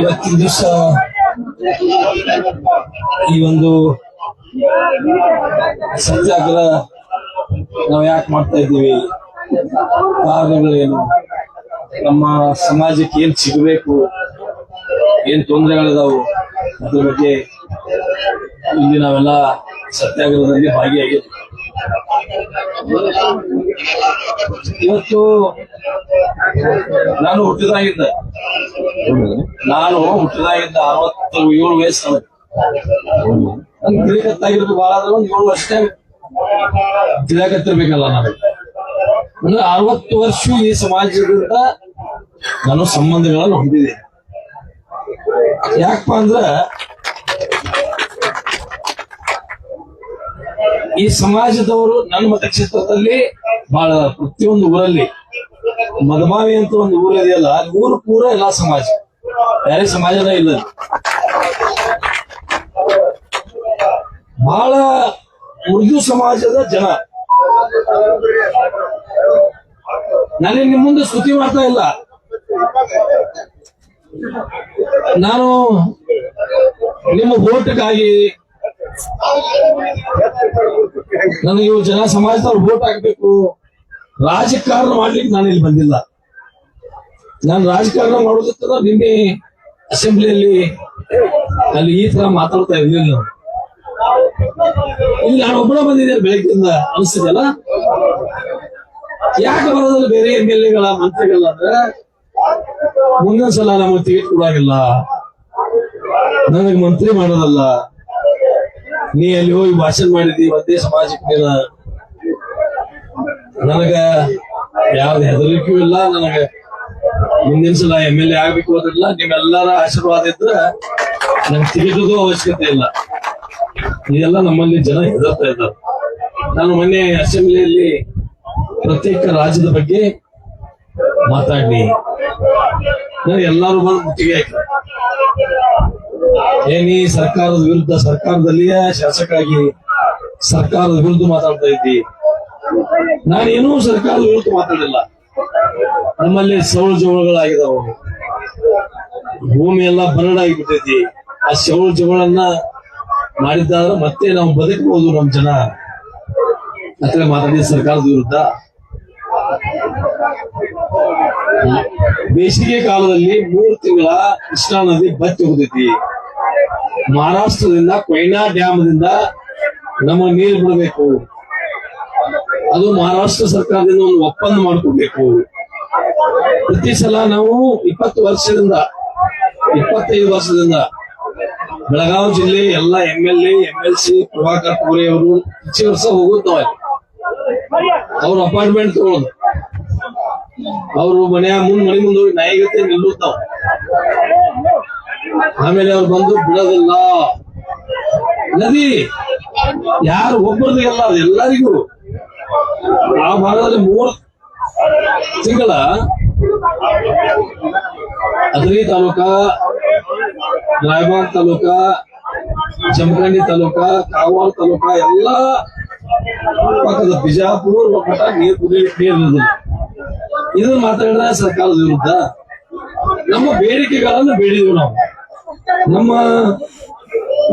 ಇವತ್ತಿನ ದಿವಸ ಈ ಒಂದು ಸತ್ಯಾಗ್ರಹ ನಾವು ಯಾಕೆ ಮಾಡ್ತಾ ಇದ್ದೀವಿ? ಕಾರಣಗಳೇನು? ನಮ್ಮ ಸಮಾಜಕ್ಕೆ ಏನ್ ಸಿಗಬೇಕು? ಏನ್ ತೊಂದರೆಗಳಿದಾವು? ಅದ್ರ ಬಗ್ಗೆ ಇಲ್ಲಿ ನಾವೆಲ್ಲ ಸತ್ಯಾಗ್ರಹದಲ್ಲಿ ಭಾಗಿಯಾಗಿದ್ದೀವಿ. ಇವತ್ತು ನಾನು ಹುಟ್ಟಿದಾಗಿದ್ದ. ನಾನು ಹುಟ್ಟಿದಾಗಿದ್ದ ಅರವತ್ತು ಏಳು ವಯಸ್ಸು ನನ್ ತಿಳಿಕತ್ತಾಗಿರ್ಬೇಕು ಬಹಳ ಅಂದ್ರೆ ಒಂದು ಏಳು ವರ್ಷ ತಿಳಿಯಕತ್ತಿರ್ಬೇಕಲ್ಲ ನಾನು. ಅಂದ್ರೆ ಅರವತ್ತು ವರ್ಷ ಈ ಸಮಾಜದಿಂದ ನಾನು ಸಂಬಂಧಗಳನ್ನು ಹೊಂದಿದೆ. ಯಾಕಪ್ಪ ಅಂದ್ರ ಈ ಸಮಾಜದವರು ನನ್ನ ಮತಕ್ಷೇತ್ರದಲ್ಲಿ ಬಹಳ ಪ್ರತಿಯೊಂದು ಊರಲ್ಲಿ ಮದಮಾವಿ ಅಂತ ಒಂದು ಊರು ಇದೆಯಲ್ಲ ಊರು ಪೂರ ಎಲ್ಲಾ ಸಮಾಜ. ಬೇರೆ ಸಮಾಜದ ಇಲ್ಲ. ಬಹಳ ಉರ್ದು ಸಮಾಜದ ಜನ. ನನಗೆ ನಿಮ್ಮ ಮುಂದೆ ಸ್ತುತಿ ಮಾಡ್ತಾ ಇಲ್ಲ. ನಾನು ನಿಮ್ಮ ವೋಟ್ಗಾಗಿ ನನಗೆ ಇವು ಜನ ಸಮಾಜದವ್ರು ವೋಟ್ ಹಾಕ್ಬೇಕು. ರಾಜಕಾರಣ ಮಾಡ್ಲಿಕ್ಕೆ ನಾನು ಇಲ್ಲಿ ಬಂದಿಲ್ಲ. ನಾನು ರಾಜಕಾರಣ ಮಾಡೋದಕ್ಕೆ ನಿನ್ನೆ ಅಸೆಂಬ್ಲಿಯಲ್ಲಿ ಅಲ್ಲಿ ಈ ತರ ಮಾತಾಡ್ತಾ ಇರ್ಲಿಲ್ಲ ನಾವು ಇಲ್ಲಿ ನಾನು ಒಬ್ಬಳ ಬಂದಿದ್ದೆ ಬೆಳಗ್ಗೆಯಿಂದ ಅನಿಸ್ತದಲ್ಲ ಯಾಕೆ ಬರೋದಲ್ಲ ಬೇರೆ ಎಂ ಎಲ್ ಎಗಳ ಮಂತ್ರಿಗಳ ಅಂದ್ರೆ ಸಲ ನಮಗೆ ಟಿಕೆಟ್ ಕೊಡಾಗಿಲ್ಲ. ನನಗೆ ಮಂತ್ರಿ ಮಾಡೋದಲ್ಲ. ನೀ ಅಲ್ಲಿ ಹೋಗಿ ಭಾಷಣ ಮಾಡಿದಿ ಒಂದೇ ಸಮಾಜಕ್ಕೆ ನೀನ ನನಗ ಯಾವ್ದು ಹೆದರಿಕೆಯೂ ಇಲ್ಲ. ನನಗ ಮುಂದಿನ ಸಲ ಎಂ ಎಲ್ ಎ ಆಗ್ಬೇಕು ಅನ್ನೋದಿಲ್ಲ ನಿಮ್ಮೆಲ್ಲರ ಆಶೀರ್ವಾದ ಇದ್ರ ನಂಗೆ ತಿಳಿದುದು ಅವಶ್ಯಕತೆ ಇಲ್ಲ. ಇದೆಲ್ಲ ನಮ್ಮಲ್ಲಿ ಜನ ಹೆದರ್ತಾ ಇದ್ದಾರೆ. ನಾನು ಮೊನ್ನೆ ಅಸೆಂಬ್ಲಿಯಲ್ಲಿ ಪ್ರತ್ಯೇಕ ರಾಜ್ಯದ ಬಗ್ಗೆ ಮಾತಾಡಿ ನಾನು ಎಲ್ಲರೂ ಬಂದು ಮುತ್ತಿಗೆ ಹಾಕಿ ಏನಿ ಸರ್ಕಾರದ ವಿರುದ್ಧ ಸರ್ಕಾರದಲ್ಲಿಯೇ ಶಾಸಕಾಗಿ ಸರ್ಕಾರದ ವಿರುದ್ಧ ಮಾತಾಡ್ತಾ ಇದ್ದಿ? ನಾನೇನೂ ಸರ್ಕಾರದ ವಿರುದ್ಧ ಮಾತಾಡಿಲ್ಲ. ನಮ್ಮಲ್ಲಿ ಸೌಳ ಜವಳಗಳಾಗಿದಾವ ಭೂಮಿ ಎಲ್ಲ ಬರಡಾಗಿಬಿಟ್ಟೈತಿ ಆ ಸೌಳ ಜವಳನ್ನ ಮಾಡಿದ್ದಾದ್ರೆ ಮತ್ತೆ ನಾವು ಬದುಕಬಹುದು ನಮ್ ಜನ. ಅತ್ರ ಮಾತಾಡಿದ ಸರ್ಕಾರದ ವಿರುದ್ಧ. ಬೇಸಿಗೆ ಕಾಲದಲ್ಲಿ ಮೂರು ತಿಂಗಳ ಕೃಷ್ಣಾ ನದಿ ಬತ್ತಿ ಹೋಗ್ತೈತಿ. ಮಹಾರಾಷ್ಟ್ರದಿಂದ ಕೊಯ್ನಾ ಡ್ಯಾಮ್ದಿಂದ ನಮ್ಮ ನೀರು ಬಿಡಬೇಕು. ಅದು ಮಹಾರಾಷ್ಟ್ರ ಸರ್ಕಾರದಿಂದ ಒಂದು ಒಪ್ಪಂದ ಮಾಡಿಕೊಡ್ಬೇಕು. ಪ್ರತಿ ಸಲ ನಾವು ಇಪ್ಪತ್ತು ವರ್ಷದಿಂದ, ಇಪ್ಪತ್ತೈದು ವರ್ಷದಿಂದ ಬೆಳಗಾವಿ ಜಿಲ್ಲೆ ಎಲ್ಲ M L A L C, Prabhakar Kore ಅವರು ಪ್ರತಿ ವರ್ಷ ಹೋಗುದು. ಅವ್ರ ಅಪಾಯಿಂಟ್ಮೆಂಟ್ ತಗೊಳ್ಳೋದು ಅವರು ಮನೆಯ ಮುಂದ್ ಮನೆ ಮುಂದೆ ನಾಯಿಗತೆ ನಾಯಿಗತ್ತೆ ನಿಲ್ಲುತ್ತ ನಾವು ಆಮೇಲೆ ಅವ್ರು ಬಂದು ಬಿಡೋದಿಲ್ಲ. ನದಿ. ಯಾರು ಒಬ್ಬರದು ಎಲ್ಲ ಅದು ಎಲ್ಲರಿಗೂ. ಆ ಭಾಗದಲ್ಲಿ ಮೂರು ತಿಂಗಳ ಅದ್ರಿ ತಾಲೂಕ, ರಾಯಬಾಗ್ ತಾಲೂಕ, ಜಮಖಂಡಿ ತಾಲೂಕ ಕಾವಾಲ್ ತಾಲೂಕ, ಎಲ್ಲ ಪಕ್ಕದ ಬಿಜಾಪುರ ಮಟ್ಟ ನೀರು ನೀರು. ಇದನ್ನ ಮಾತಾಡಿದ್ರೆ ಸರ್ಕಾರದ ವಿರುದ್ಧ. ನಮ್ಮ ಬೇಡಿಕೆಗಳನ್ನು ಬೇಡಿದ್ವು ನಾವು. ನಮ್ಮ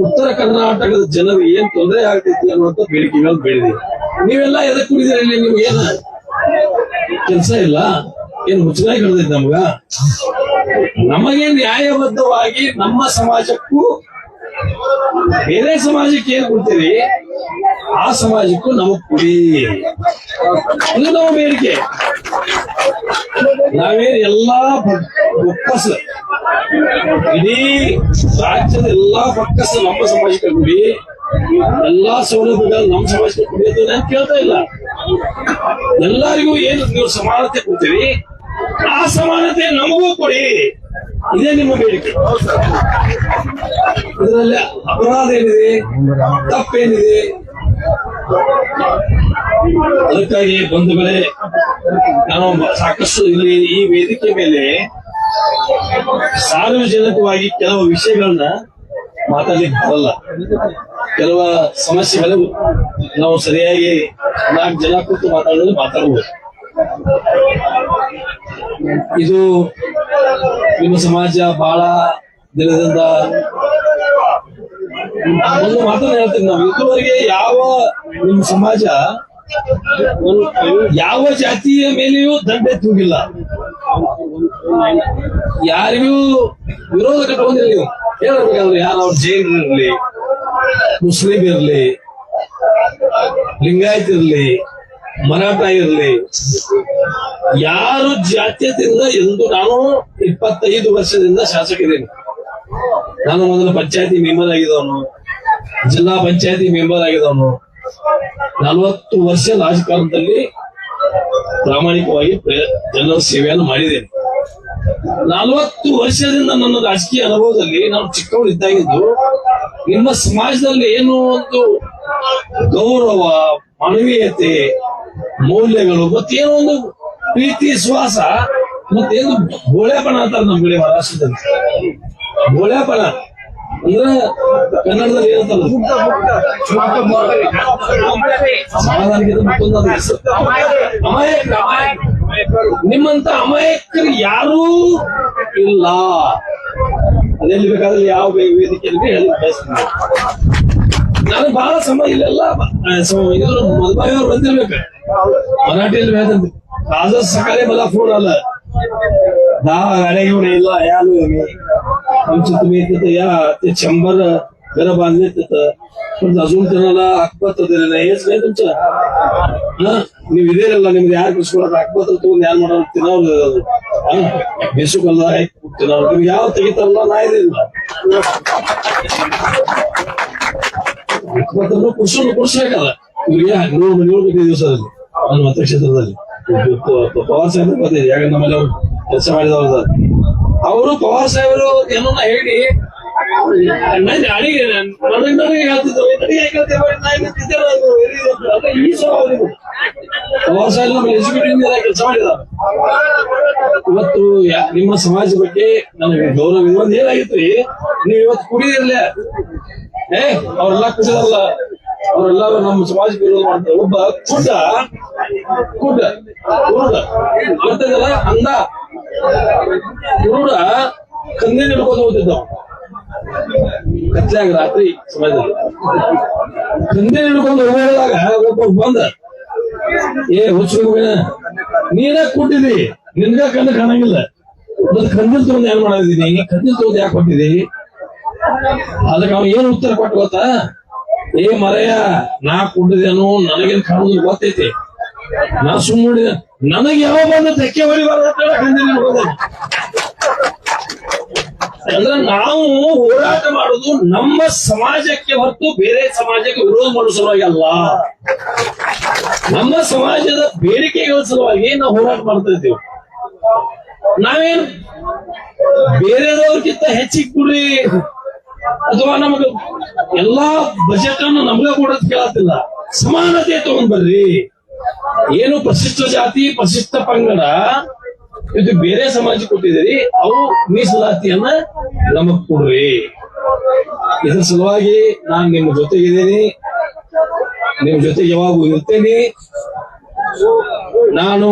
ಉತ್ತರ ಕರ್ನಾಟಕದ ಜನರು ಏನ್ ತೊಂದರೆ ಆಗ್ತೈತಿ ಅನ್ನುವಂತ ಬೇಡಿಕೆಗಳು ಬೆಳೆದಿದೆ. ನೀವೆಲ್ಲ ಎದಕ್ ಕುಡಿದಿರಿ ನಿಮ್ಗೆ ಏನ ಕೆಲಸ ಇಲ್ಲ? ಏನ್ ಮುಚ್ಚನಾಗಿ ಹಿಡಿದೈತಿ ನಮ್ಗ? ನಮಗೆ ನ್ಯಾಯಬದ್ಧವಾಗಿ ನಮ್ಮ ಸಮಾಜಕ್ಕೂ ಬೇರೆ ಸಮಾಜಕ್ಕೆ ಏನ್ ಕೊಡ್ತೀರಿ? ಆ ಸಮಾಜಕ್ಕೂ ನಮಗ್ ಕೊಡಿ. ಇದು ನಮ್ಮ ಬೇಡಿಕೆ. ನಾವೇನ್ ಎಲ್ಲಾ ಒಪ್ಪಸ ಇಡೀ ರಾಜ್ಯದ ಎಲ್ಲಾ ಬಕ್ಕಸ್ ನಮ್ಮ ಸಮಾಜಕ್ಕೆ ಕೊಡಿ. ಎಲ್ಲಾ ಸೌಲಭ್ಯಗಳು ನಮ್ಮ ಸಮಾಜಕ್ಕೆ ಕೊಡಿ ಅಂತ ನಾನು ಕೇಳ್ತಾ ಇಲ್ಲ. ಎಲ್ಲರಿಗೂ ಏನು ನೀವು ಸಮಾನತೆ ಕೊಡ್ತೀರಿ, ಆ ಸಮಾನತೆ ನಮಗೂ ಕೊಡಿ. ಇದೇ ನಿಮ್ಮ ಬೇಡಿಕೆ. ಇದರಲ್ಲಿ ಅಪರಾಧ ಏನಿದೆ? ತಪ್ಪೇನಿದೆ? ಅದಕ್ಕಾಗಿ ಬಂಧುಗಳೇ, ನಾನು ಸಾಕಷ್ಟು ಇಲ್ಲಿ ಈ ವೇದಿಕೆ ಮೇಲೆ ಸಾರ್ವಜನಿಕವಾಗಿ ಕೆಲವು ವಿಷಯಗಳನ್ನ ಮಾತಾಡ್ಲಿಕ್ಕೆ ಬರಲ್ಲ. ಕೆಲವು ಸಮಸ್ಯೆಗಳು ನಾವು ಸರಿಯಾಗಿ ನಾಲ್ಕು ಜನ ಕೂತು ಮಾತಾಡಲು ಮಾತಾಡಬಹುದು ಇದು ನಿಮ್ಮ ಸಮಾಜ ಬಹಳ ದಿನದಿಂದ ಒಂದು ಮಾತನ್ನ ಹೇಳ್ತೀನಿ ನಾವು. ಇದುವರೆಗೆ ಯಾವ ನಿಮ್ಮ ಸಮಾಜ ಯಾವ ಜಾತಿಯ ಮೇಲೆಯೂ ದಂಡೆ ತೂಗಿಲ್ಲ. ಯಾರಿಗೂ ವಿರೋಧ ಕಟ್ಟಬಂದಿಲ್ಲ ನೀವು. ಹೇಳ್ಬೇಕಾದ್ರೆ ಯಾರು ಅವ್ರ ಜೈನ್ ಇರ್ಲಿ, ಮುಸ್ಲಿಂ ಇರ್ಲಿ, ಲಿಂಗಾಯತ್ ಇರ್ಲಿ ಮರಾಠ ಇರಲಿ ಯಾರು ಜಾತ್ಯದಿಂದ ಎಂದು ನಾನು ಇಪ್ಪತ್ತೈದು ವರ್ಷದಿಂದ ಶಾಸಕರೇನು ನಾನು ಮೊದಲು ಪಂಚಾಯತಿ ಮೆಂಬರ್ ಆಗಿದವನು ಜಿಲ್ಲಾ ಪಂಚಾಯತಿ ಮೆಂಬರ್ ಆಗಿದವನು ನಲವತ್ತು ವರ್ಷ ರಾಜಕಾರಣದಲ್ಲಿ ಪ್ರಾಮಾಣಿಕವಾಗಿ ಜನರ ಸೇವೆಯನ್ನು ಮಾಡಿದ್ದೇನೆ. ನಲವತ್ತು ವರ್ಷದಿಂದ ನನ್ನ ರಾಜಕೀಯ ಅನುಭವದಲ್ಲಿ ನಾನು ಚಿಕ್ಕವರು ಇದ್ದಾಗಿದ್ದು, ನಿಮ್ಮ ಸಮಾಜದಲ್ಲಿ ಏನು ಒಂದು ಗೌರವ, ಮಾನವೀಯತೆ ಮೌಲ್ಯಗಳು, ಮತ್ತೇನೋ ಒಂದು ಪ್ರೀತಿ, ಶ್ವಾಸ, ಮತ್ತೇನು ಗೋಳ್ಯಾಪಣ ಅಂತಾರೆ ನಮ್ಮ ಕಡೆ ಮಹಾರಾಷ್ಟ್ರದಲ್ಲಿ. ಗೋಳ್ಯಾಪಣ ಅಂದ್ರೆ ಕನ್ನಡದಲ್ಲಿ ಏನಂತಾರ. ಅಮಾಯಕ ನಿಮ್ಮಂತ ಅಮಾಯಕರು ಯಾರೂ ಇಲ್ಲ. ಅದೆಲ್ಲಿ ಬೇಕಾದ್ರೆ ಯಾವ ವೇದಿಕೆ ವೇದಿಕೆಯಲ್ಲಿ ಹೇಳಿ ಬಯಸ್ತೀನಿ. ನಾನು ಬಹಳ ಸಮಯ ಇಲ್ಲೆಲ್ಲ ಮಧುಬಾಯಿ ಅವ್ರು ಬಂದಿರ್ಬೇಕು. मराठीला व्याज आजच सकाळी मला फोन आला. दहा गाड्या घेऊन यायला या आलोय आम्ही. आमचे तुम्ही तिथं या ते शंभर घर बांधले तिथं. पण अजून कोणाला आकपत्र दिलं नाही हेच नाही तुमचं. हा? मी विदेला मी म्हणजे यार कृष्णाला आकपत्र तो ज्ञान म्हणाल तिनावर दिलं बेसुकला आहे तिनावर. तुम्ही या होते की त्यांना नाही दिलं? आकपत्र पुरुष पुरुष आहे का निवडणूक किती दिवसात ನನ್ನ ಮತಕ್ಷೇತ್ರದಲ್ಲಿ ಪವಾರ್ ಸಾಹೇಬ್ರು ಬಂದಿದ್ರು ಯಾಕಂದ್ರೆ ನಮ್ಮಲ್ಲಿ ಅವ್ರು ಕೆಲಸ ಮಾಡಿದವರು ಅವರು ಪವಾರ್ ಸಾಹೇಬರು ಏನನ್ನ ಹೇಳಿ ಹೇಳ್ತಿದ್ರು. ಯಾಕೆ. ಪವಾರ್ ಸಾಹೇಬ್ ನಮ್ಮ ಎಕ್ಸಿಕ್ಯೂಟಿವ್ ಕೆಲಸ ಮಾಡಿದ ಇವತ್ತು ನಿಮ್ಮ ಸಮಾಜ ಬಗ್ಗೆ ನನಗೆ ಗೌರವ ಇದೊಂದು ಏನಾಗಿತ್ತು? ನೀವು ಇವತ್ತು ಕುಡಿದಿರ್ಲ. ಏ, ಅವ್ರೆಲ್ಲ ಕುಡಿದಲ್ಲ. ಅವರೆಲ್ಲ ನಮ್ಮ ಸಮಾಜ ವಿರೋಧ ಮಾಡ್ತಾರೆ. ಒಬ್ಬ ಕುಡ್ಡ ಕುಡ್ಡ ಕುರುಡ ಗೊತ್ತಿದಲ್ಲ ಅಂದ. ಕುರುಡ ಕಂದಿ ಹಿಡ್ಕೊಂಡು ಹೋಗ್ತಿದ್ದವ ಕತ್ಲಾಗ ರಾತ್ರಿ ಸಮಾಜದಲ್ಲಿ. ಕಂದಿ ಹಿಡ್ಕೊಂಡು ಹೋದಾಗ ಒಬ್ಬ ಬಂದ. ಏ ಹುಚ್ಚು ನೀನ ಕುಟ್ಟಿದಿ ನಿನ್ಗ ಕಣ್ಣು ಕಾಣಂಗಿಲ್ಲ. ಮತ್ ಕಂದಿಲ್ ತಗೊಂಡು ಏನ್ ಮಾಡಿದೀನಿ ಕಂದಿಲ್ ತಗೊಂಡು ಯಾಕೆ ಕೊಟ್ಟಿದಿ? ಅದಕ್ಕೆ ಅವ ಏನ್ ಉತ್ತರ ಕೊಟ್ಟು ಗೊತ್ತಾ? ಏ ಮರೆಯ ನಾ ಕುಡಿದೇನು, ನನಗೇನ್ ಕಾಣುದು ಗೊತ್ತೈತಿ. ನಾ ಸುಮ್ಮನೆ ನನಗೆ ಯಾವ ಬಂದು ತೆಕ್ಕೆ ಹೊಡಿಬಾರ್ದು ಅಂದ್ರೆ ನಾವು ಹೋರಾಟ ಮಾಡುದು ನಮ್ಮ ಸಮಾಜಕ್ಕೆ ಹೊರತು ಬೇರೆ ಸಮಾಜಕ್ಕೆ ವಿರೋಧ ಮಾಡೋ ಸಲುವಾಗಿ ಅಲ್ಲ. ನಮ್ಮ ಸಮಾಜದ ಬೇಡಿಕೆಗಳ ಸಲುವಾಗಿ ನಾವು ಹೋರಾಟ ಮಾಡ್ತಾ ಇದ್ದೀವಿ. ನಾವೇನು ಬೇರೆದವ್ರಿಗಿಂತ ಹೆಚ್ಚಿಗೆ ಕೊಡ್ರಿ ಅಥವಾ ನಮಗ ಎಲ್ಲಾ ಬಜೆಟ್ ಅನ್ನು ನಮ್ಗ ಕೊಡೋದ್ ಕೇಳತ್ತಿಲ್ಲ. ಸಮಾನತೆ ತಗೊಂಡ್ ಬರ್ರಿ. ಏನು ಪ್ರಶಿಷ್ಟ ಜಾತಿ ಪ್ರಶಿಷ್ಟ ಪಂಗಡ, ಇದು ಬೇರೆ ಸಮಾಜ ಕೊಟ್ಟಿದ್ದೀರಿ, ಅವು ಮೀಸಲಾತಿಯನ್ನ ನಮಗ್ ಕೊಡ್ರಿ. ಇದ್ರ ಸಲುವಾಗಿ ನಾನ್ ನಿಮ್ಮ ಜೊತೆಗಿದ್ದೀನಿ. ನಿಮ್ ಜೊತೆ ಯಾವಾಗೂ ಇರ್ತೇನೆ. ನಾನು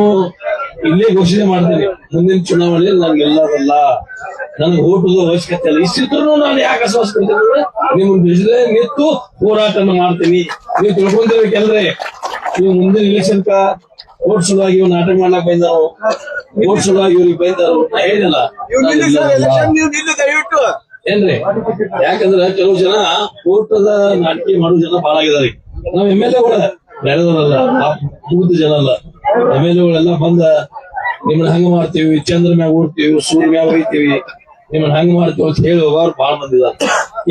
ಇಲ್ಲೇ ಘೋಷಣೆ ಮಾಡ್ತೇನೆ. ಮುಂದಿನ ಚುನಾವಣೆಯಲ್ಲಿ ನಾನು ಎಲ್ಲರಲ್ಲ ನನಗೆ ಓಟದ ಅವಶ್ಯಕತೆ ಇಲ್ಲ. ಇಷ್ಟಿದ್ರು ನಾನು ಯಾಕೆ ಅಸ್ವಸ್ಥೆ ನಿಮ್ಮ ಜೊತೆ ನಿಂತು ಹೋರಾಟನ ಮಾಡ್ತೀನಿ. ನೀವು ತಿಳ್ಕೊಂಡಿರ್ಬೇಕಲ್ರಿ ನೀವು ಮುಂದಿನ ಇಲೆಕ್ಷನ್ ಓಟ್ ಸಲುವಾಗಿ ಇವ್ ನಾಟಕ ಮಾಡ್ಲಾಕ್ ಬೈದಾರು ಓಟ್ ಸಲುವಾಗಿ ಇವ್ರಿಗೆ ಬೈದಾರು ನಾ ದಯವಿಟ್ಟು. ಏನ್ರಿ? ಯಾಕಂದ್ರೆ ಕೆಲವು ಜನ ಓಟದ ನಾಟಕ ಮಾಡೋ ಜನ ಬಹಳ ಆಗಿದಾರೆ ನಾವ್ ಎಂ ಎಲ್ ಎಗಳ ಬೇರೆದವರಲ್ಲ ಕೂತ ಜನ ಅಲ್ಲ ಎಂ ಎಲ್ ಬಂದ, ನಿಮ್ಮನ್ನ ಹಂಗ ಮಾಡ್ತೀವಿ, ಚಂದ್ರ ಮ್ಯಾಗ ಓಡ್ತೀವಿ, ಸೂರ್ಯ ಮ್ಯಾಗ ಹೋಗ್ತೀವಿ ನಿಮ್ಮನ್ನ ಹಂಗ ಮಾಡ್ತೀವಿ ಅಂತ ಹೇಳಿ ಹೋಗೋರು ಬಹಳ ಮಂದಿ ಇದಾರೆ.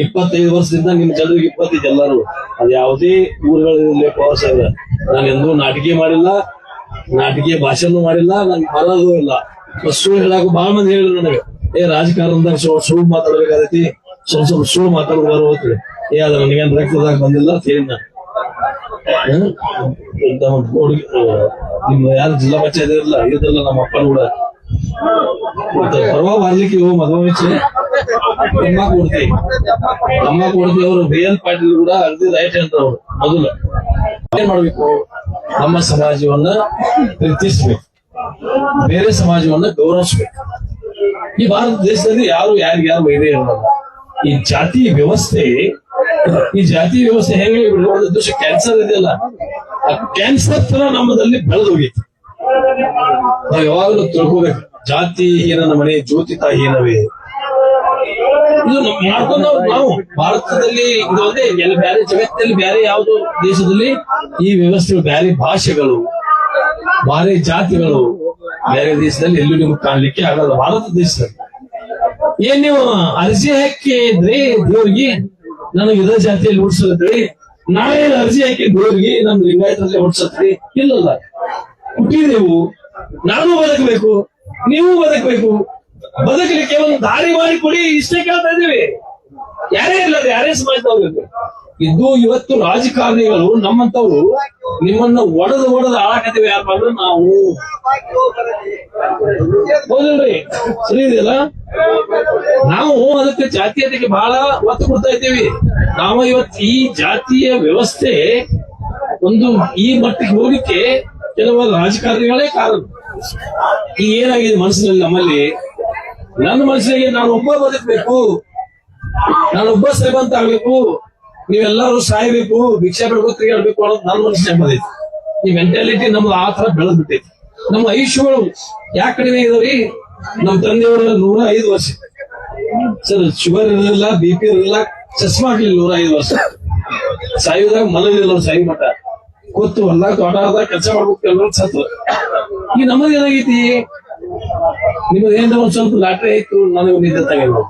ಇಪ್ಪತ್ತೈದು ವರ್ಷದಿಂದ ನಿಮ್ ಜನರಿಗೆ ಇಪ್ಪತ್ತೈದು ಎಲ್ಲರೂ. ಅದ್ ಯಾವುದೇ ಊರುಗಳಿರಲಿ ಪವರ್ ಸಾಹೇಬ್ರ ನಾನು ಎಂದೂ ನಾಟಕಿ ಮಾಡಿಲ್ಲ, ನಾಟಕೀಯ ಭಾಷೆನೂ ಮಾಡಿಲ್ಲ ನನ್ ಬರೋದು ಇಲ್ಲ. ಸುಳ್ಳು ಹೇಳಾಕ ಬಹಳ ಮಂದಿ ಹೇಳಿದ್ರು ನನಗೆ. ಏ, ರಾಜಕಾರಣದಾಗ ಸುಳ್ಳು ಸುಳ್ಳು ಮಾತಾಡ್ಬೇಕಾದೈತಿ ಸ್ವಲ್ಪ ಸ್ವಲ್ಪ ಸುಳ್ಳು ಮಾತಾಡೋದು ಹೋಗ್ತೀವಿ ಏ, ಅದ ನನಗೇನು ರಕ್ತದಾಗ ಬಂದಿಲ್ಲ ಅಂತ? ಹುಡುಗಿ ನಿಮ್ಮ ಯಾರು ಜಿಲ್ಲಾ ಪಂಚಾಯತ್ ಇರಲ್ಲ ಇದ್ರಲ್ಲ ನಮ್ಮ ಅಪ್ಪನ ಕೂಡ ಪರ್ವ ಬರ್ಲಿಕ್ಕೆ ಇವು ಮದುವೆ ತಮ್ಮ ಅಮ್ಮ ತಮ್ಮ ಕೊಡ್ತೀವಿ ಅವರು ಬಿ ಎಲ್ ಪಾಟೀಲ್ ಕೂಡ ಅಗದಿ ರೈಟ್ ಅಂತ ಅವರು, ಮೊದಲು. ಏನ್ ಮಾಡ್ಬೇಕು? ನಮ್ಮ ಸಮಾಜವನ್ನ ಪ್ರೀತಿಸ್ಬೇಕು. ಬೇರೆ ಸಮಾಜವನ್ನ ಗೌರವಿಸ್ಬೇಕು. ಈ ಭಾರತ ದೇಶದಲ್ಲಿ ಯಾರು ಯಾರಿಗ್ಯಾರು ವೈದ್ಯ ಇರೋಲ್ಲ. ಈ ಜಾತಿ ವ್ಯವಸ್ಥೆ ಈ ಜಾತಿ ವ್ಯವಸ್ಥೆ ಹೇಗೆ ಒಂದು ಕ್ಯಾನ್ಸರ್ ಇದೆಯಲ್ಲ, ಆ ಕ್ಯಾನ್ಸರ್ ತರ ನಮ್ಮದಲ್ಲಿ ಬೆಳೆದು ಹೋಗಿತ್ತು ನಾವು ಯಾವಾಗಲೂ ತಿಳ್ಕೋಬೇಕು, ಜಾತಿ ಹೀನನ ಮನೆ ಜ್ಯೋತಿತ ಹೀನವೇ. ಇದು ಮಾಡ್ಕೊಂಡು ನಾವು- ಭಾರತದಲ್ಲಿ ಇದು ಒಂದೇ ಎಲ್ಲ ಬೇರೆ ಜಗತ್ತಿನಲ್ಲಿ ಬೇರೆ ಯಾವುದು ದೇಶದಲ್ಲಿ ಈ ವ್ಯವಸ್ಥೆಗಳು ಬೇರೆ ಭಾಷೆಗಳು ಬೇರೆ ಜಾತಿಗಳು. ಬೇರೆ ದೇಶದಲ್ಲಿ ಎಲ್ಲೂ ನಿಮ್ಗೆ ಕಾಣಲಿಕ್ಕೆ ಆಗಲ್ಲ, ಭಾರತ ದೇಶದಲ್ಲಿ. ಏನ್ ನೀವು ಅರ್ಜಿ ಹಾಕಿದ್ರಿ ದೇವ್ರಿಗೆ ನನಗೆ ಯುದ್ಧ ಜಾತಿಯಲ್ಲಿ ಹುಡ್ಸದ್ರಿ ನಾಳೆ ಅರ್ಜಿ ಹಾಕಿ ದೇವ್ರಿಗೆ ನಮ್ ಲಿಂಗಾಯತರಲ್ಲಿ ಹುಡ್ಸತ್ರಿ ಇಲ್ಲಲ್ಲ. ಹುಟ್ಟಿದೆವು. ನಾನು ಬದುಕಬೇಕು, ನೀವು ಬದುಕಬೇಕು. ಬದುಕಲಿಕ್ಕೆ ಒಂದು ದಾರಿ ಮಾಡಿ ಕೊಡಿ, ಇಷ್ಟೇ ಕೇಳ್ತಾ ಇದೀವಿ ಯಾರೇ ಇಲ್ಲ ಯಾರೇ ಸಮಾಜದವ್ರು ಇದ್ದು ಇವತ್ತು ರಾಜಕಾರಣಿಗಳು ನಮ್ಮಂತವ್ರು ನಿಮ್ಮನ್ನ ಒಡೆದು ಒಡೆದು ಆಳಕತ್ತೀವಿ ಯಾರಪ್ಪ ಅಂದ್ರೆ ನಾವು. ಹೌದಿಲ್ರಿ? ಸರಿ ಇದೆಯಲ್ಲ? ನಾವು ಅದಕ್ಕೆ ಜಾತೀಯತೆಗೆ ಬಹಳ ಒತ್ತು ಕೊಡ್ತಾ ಇದ್ದೀವಿ. ನಾವು ಇವತ್ತು ಈ ಜಾತಿಯ ವ್ಯವಸ್ಥೆ ಒಂದು ಈ ಮಟ್ಟಿಗೆ ಹೋಗಲಿಕ್ಕೆ ಕೆಲವು ರಾಜಕಾರಣಿಗಳೇ ಕಾರಣ. ಈ ಏನಾಗಿದೆ ಮನಸ್ಸಿನಲ್ಲಿ ನಮ್ಮಲ್ಲಿ? ನನ್ನ ಮನಸ್ಸಿಗೆ ನಾನು ಒಬ್ಬ ಬದುಕಬೇಕು. ನಾನು ಒಬ್ಬ ಶ್ರೀಮಂತ ಆಗ್ಬೇಕು. ನೀವೆಲ್ಲರೂ ಸಾಯ್ಬೇಕು ಭಿಕ್ಷೆ ಬಿಡ್ಬೇಕು ತಿರುಗಾಡ್ಬೇಕು ಅನ್ನೋದು ನನ್ನ ಮನಸ್ಸಿನ ಬಂದೈತಿ ಈ ಮೆಂಟಾಲಿಟಿ ನಮ್ದು ಆ ತರ ಬೆಳೆದ್ ಬಿಟ್ಟೈತಿ ನಮ್ಮ ಆಯುಷ್ಯಗಳು ಯಾಕೆ ಕಡಿಮೆ ಇದಾವ್ರಿ? ನಮ್ಮ ತಂದೆಯವರ ನೂರ ಐದು ವರ್ಷ. ಸರ್ ಶುಗರ್ ಇರಲಿಲ್ಲ ಬಿ ಪಿ ಇರಲಿಲ್ಲ, ಚಸ್ಮಾ ಆಗ್ಲಿಲ್ಲ ನೂರ ಐದು ವರ್ಷ ಸಾಯುದಾಗ ಅವ್ರು ಸಾಯಿ ಮಠ ಕೂತು ಹೊಲ್ದಾಗ ದೊಡ್ಡ ಕೆಲಸ ಮಾಡ್ಬೇಕು ಸತ್ತು. ಈಗ ನಮ್ಮದೇನಾಗೈತಿ ಏನಾಗೈತಿ? ನಿಮ್ಮದು ಏನ್ ಒಂದ್ ಸ್ವಲ್ಪ ಲಾಟ್ರಿ ಆಯ್ತು, ನನಗೆ ನಿದ್ದೆ ತಗೊಂಡು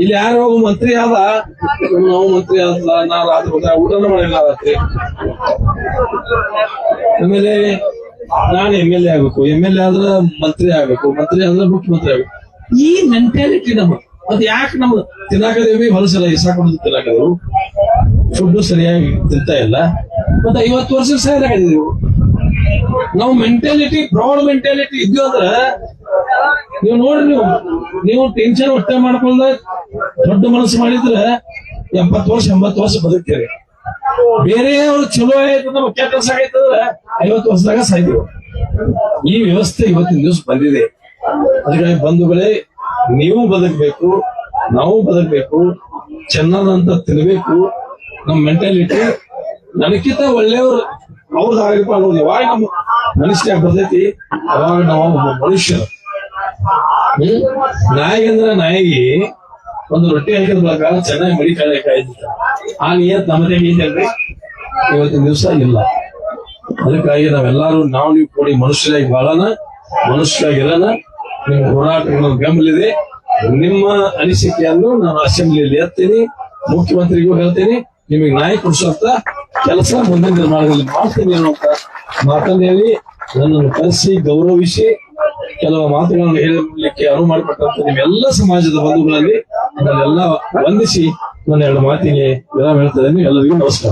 ಇಲ್ಲಿ ಯಾರೋ ಮಂತ್ರಿ ಆದ. ನಾವು ಮಂತ್ರಿ ಆದ ನಾ ರಾತ್ರಿ ಹೋದ ಊಟನ ಮಾಡಿಲ್ಲ ರಾತ್ರಿ. ಆಮೇಲೆ ನಾನು ಎಂ ಎಲ್ ಎ ಆಗ್ಬೇಕು. ಎಂ ಎಲ್ ಎ ಆದ್ರೆ ಮಂತ್ರಿ ಆಗ್ಬೇಕು. ಮಂತ್ರಿ ಆದ್ರೆ ಮುಖ್ಯಮಂತ್ರಿ ಆಗ್ಬೇಕು. ಈ ಮೆಂಟಾಲಿಟಿ ನಮ್ಮ. ಅದ್ ಯಾಕೆ ನಮ್ಮ ತಿನ್ನಾಕದೇವಿ ಹೊಲಸಲ್ಲ? ಇಸಾಕೊಂಡು ತಿನ್ನಾಕದೇವು ಫುಡ್ ಸರಿಯಾಗಿ ತಿಂತಾ ಇಲ್ಲ. ಮತ್ತೆ ಐವತ್ತು ವರ್ಷ ಸಾಯಲಾಗಿದ್ದೀವಿ ನಾವು ಮೆಂಟಾಲಿಟಿ ಬ್ರಾಡ್ ಮೆಂಟಾಲಿಟಿ ಇದ್ವಿ ಅಂದ್ರ ನೀವು ನೋಡ್ರಿ ನೀವು. ನೀವು ಟೆನ್ಷನ್ ಒಟ್ಟೆ ಮಾಡ್ಕೊಳ್ದ ದೊಡ್ಡ ಮನಸ್ಸು ಮಾಡಿದ್ರೆ ಎಂಬತ್ತು ವರ್ಷ ಎಂಬತ್ತು ವರ್ಷ ಬದುಕ್ತೀರಿ. ಬೇರೆಯವ್ರು ಚಲೋ ಆಯ್ತು ನಮ್ಮ ಕೆಲಸ ಆಯ್ತಂದ್ರೆ ಐವತ್ತು ವರ್ಷದಾಗ ಸಾಯ್ತೀವಿ. ಈ ವ್ಯವಸ್ಥೆ ಇವತ್ತಿನ ದಿವಸ ಬಂದಿದೆ. ಅದಕ್ಕಾಗಿ ಬಂಧುಗಳೇ, ನೀವು ಬದುಕಬೇಕು, ನಾವು ಬದುಕಬೇಕು, ಚೆನ್ನಾದಂತ ತಿನ್ಬೇಕು, ನಮ್ಮ ಮೆಂಟಾಲಿಟಿ ನನಗಿಂತ ಒಳ್ಳೆಯವ್ರು ಅವ್ರದ್ದು ಆಗಪ್ಪ ಯಾವಾಗ ನಮ್ಮ ಮನುಷ್ಯ ಬರ್ತೈತಿ. ಅವಾಗ ನಾವು ಮನುಷ್ಯರು. ಹ್ಮ್? ನಾಯಿ ಅಂದ್ರೆ ನಾಯಿಗೆ ಒಂದು ರೊಟ್ಟಿ ಹಾಕಿದ ಬಳಕ ಚೆನ್ನಾಗಿ ಮಡಿ ಕಾಯ್ದಿತ್ತ ಆ ನಿಯತ್ ನಮ್ಮದೇ ಇದೆಯಲ್ರಿ ಇವತ್ತಿನ ದಿವಸ ಇಲ್ಲ. ಅದಕ್ಕಾಗಿ ನಾವೆಲ್ಲಾರು, ನಾವು ನೀವು ಕೂಡಿ ಮನುಷ್ಯರಾಗಿ ಬಾಳೋಣ ಮನುಷ್ಯರಾಗಿರೋಣ ನಿಮ್ಮ ಹೋರಾಟಗಳು ಬೆಂಬಲಿದೆ. ನಿಮ್ಮ ಅನಿಸಿಕೆಯನ್ನು ನಾನು ಅಸೆಂಬ್ಲಿಯಲ್ಲಿ ಎತ್ತೀನಿ ಮುಖ್ಯಮಂತ್ರಿಗೂ ಹೇಳ್ತೀನಿ. ನಿಮಗೆ ನ್ಯಾಯ ಕೊಡಿಸುವಂತ ಕೆಲಸ ಮುಂದಿನ ನಿರ್ಮಾಣದಲ್ಲಿ ಮಾಡ್ತೀನಿ ಅನ್ನುವಂತ ಮಾತನ್ನು ಹೇಳಿ ನನ್ನನ್ನು ಕರೆಸಿ ಗೌರವಿಸಿ ಕೆಲವು ಮಾತುಗಳನ್ನು ಹೇಳಲಿಕ್ಕೆ ಅನುವು ಮಾಡಿಕೊಟ್ಟಂತ ನಿಮ್ಮೆಲ್ಲ ಸಮಾಜದ ಬಂಧುಗಳಲ್ಲಿ ನನ್ನೆಲ್ಲ ವಂದಿಸಿ ನನ್ನ ಎರಡು ಮಾತಿಗೆ ವಿರಾಮ ಹೇಳ್ತಾ ಎಲ್ಲರಿಗೂ ನಮಸ್ಕಾರ.